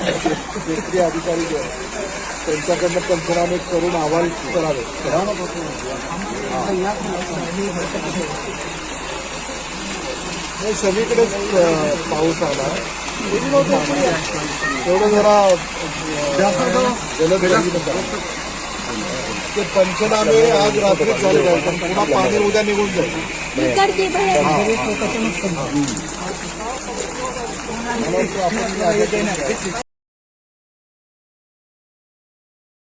क्षेत्रीय अधिकारी जे आहेत त्यांच्याकडनं पंचनामे करून अहवाल करावे. नाही सगळीकडेच पाऊस आला. तेवढं जरा ते पंचनामे आज रात्री झाले पाहिजे पुन्हा पाणी उद्या निघून जाईल. आपण